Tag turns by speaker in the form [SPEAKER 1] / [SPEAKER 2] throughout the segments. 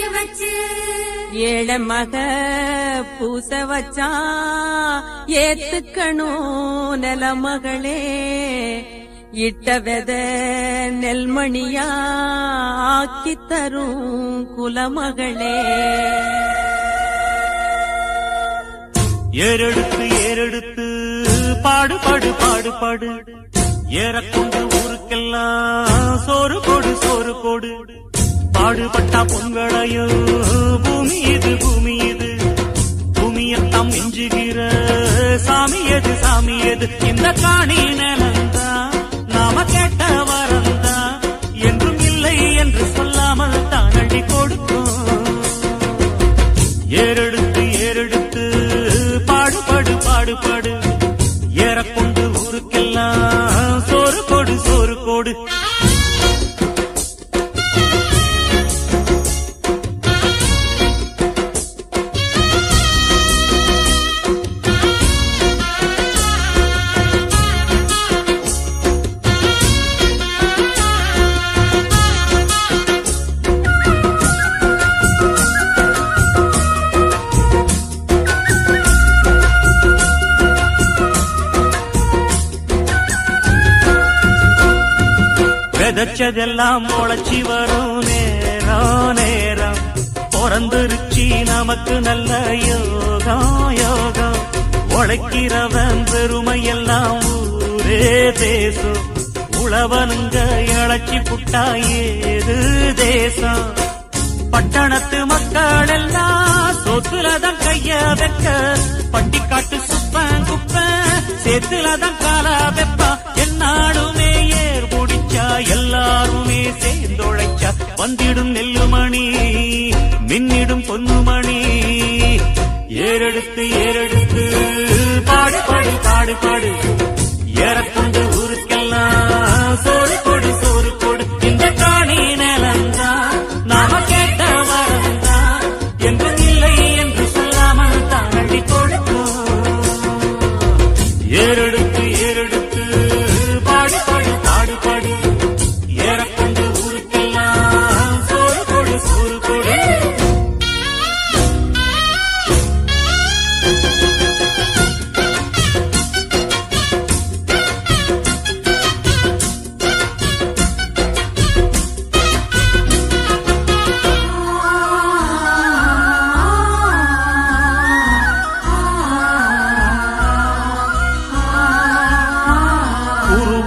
[SPEAKER 1] உடைச்சு வச்சு.
[SPEAKER 2] ஏழை மக பூச வச்சா ஏத்துக்கணும் நிலமகளே இட்ட வெத நெல்மணியா ஆக்கி தரும் குலமகளே
[SPEAKER 3] ஏறெடுத்து ஏறெடுத்து பாடு பாடு பாடு பாடு. ஏறக்கொண்டு ஊருக்கெல்லாம் சோறு கொடு சோறு கொடு பாடுபட்டா பொங்கலையோ பூமி இது பூமி இது. பூமியத்தாம் மிஞ்சுகிற சாமி எது சாமி எது. இந்த காணி நிலந்தா நாம கேட்ட வரந்தா. என்றும் இல்லை என்று சொல்லாமல் தான் அள்ளி கொடுக்கும். ஏறெடுத்து ஏறெடுத்து பாடுபாடு பாடுபாடு நினைச்சதெல்லாம் முளைச்சி வரும் நேரம் நேரம். பிறந்துருச்சி நமக்கு நல்ல யோகம் யோகம். உழைக்கிறவன் பெருமை எல்லாம் ஊரே தேசம். உழவனுங்க இழைச்சி புட்டா ஏது தேசம்? பட்டணத்து மக்கள் எல்லாம் சொத்துலதான் கைய வைக்க. பட்டிக்காட்டு சுப்பன் குப்பன் சேத்துலதான் கால வெப்பா. என்னாலுமே சேர்ந்தொழைச்சா வந்திடும் நெல்லுமணி மின்னிடும் பொன்னுமணி. ஏறெடுத்து ஏறெடுத்து பாடு பாடு பாடு பாடு.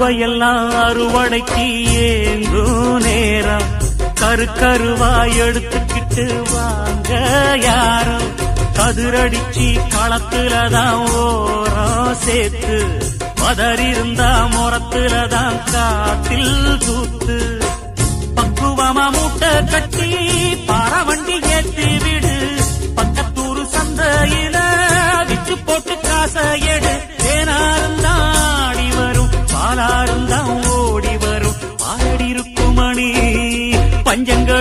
[SPEAKER 3] உருவையெல்லாம் அறுவடைக்கு ஏங்கும் நேரம். கரு கருவாய் எடுத்துக்கிட்டு வாங்க யாரும். கதிரடிச்சு களத்துலதான் ஓரம் சேர்த்து. பதறிருந்தா முறத்துலதான் காத்தில் தூத்து. பக்குவமா மூட்டை கட்டி பாரவண்டி ஏத்தி விடு. பக்கத்தூர் சந்தையில விட்டு போட்டு காசை எடு.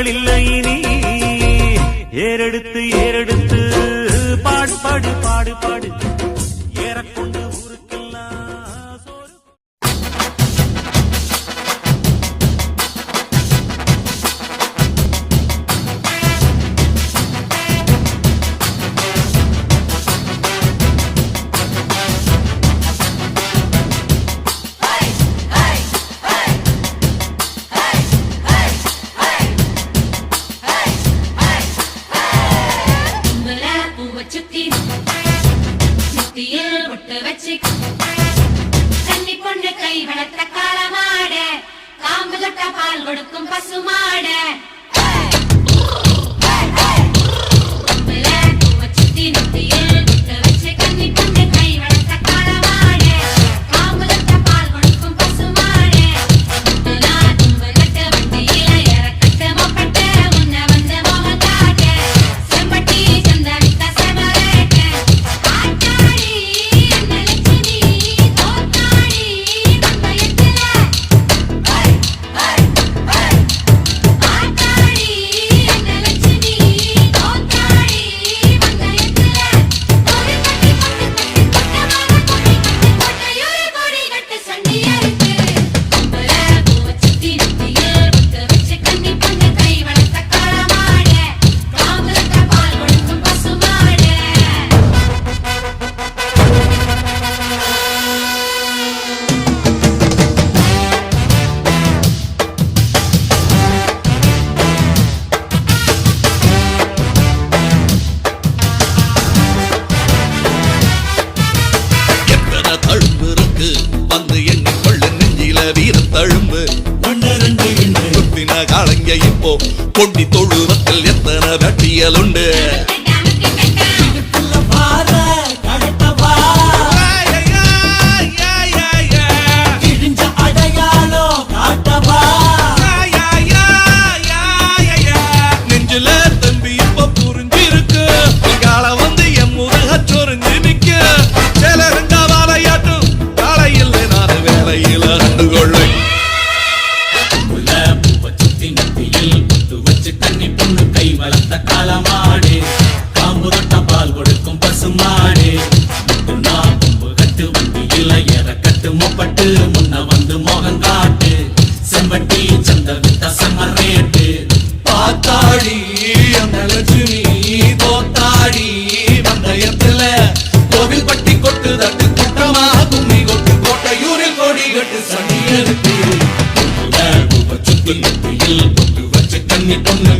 [SPEAKER 3] பஞ்சங்கள் இல்லை இனி. ஏறெடுத்து ஏறெடுத்து பாடு பாடு பாடு பாடு.
[SPEAKER 1] சுத்தியில் முட்டு வச்சு. கன்னி பொண்ணு கை வளர்த்த காளமாட காம்பு தொட்ட பால் கொடுக்கும் பசுமாட நிக்க. சில ரெண்டா வாழையாட்டும் காலையில் நான் வேலையில கண்டுகொள்ளை முல்ல பூவ சுத்தி காத்த காலமாடு பாம்பு தொட்ட பால் கொடுக்கும் பசுமாடு நான் பொம்பு கட்டு வந்து இல்லை எற கட்டு முப்பட்டு. முன்ன வந்து மோகம் காட்டு. செம்பட்டி
[SPEAKER 4] சந்த வித்த செம்ம ரேட்டு. பார்த்தாடி அந்த லட்சுமி தோத்தாடி வந்தயத்துல கோவில் பட்டி கொட்டு தட்டு கூட்டமா கும்மி கொட்டு கோட்டையூரில் கொடி கட்டு சனி எடுத்து. சுத்து நெத்தியில் கொட்டு
[SPEAKER 5] வச்சு தண்ணி பொண்ணு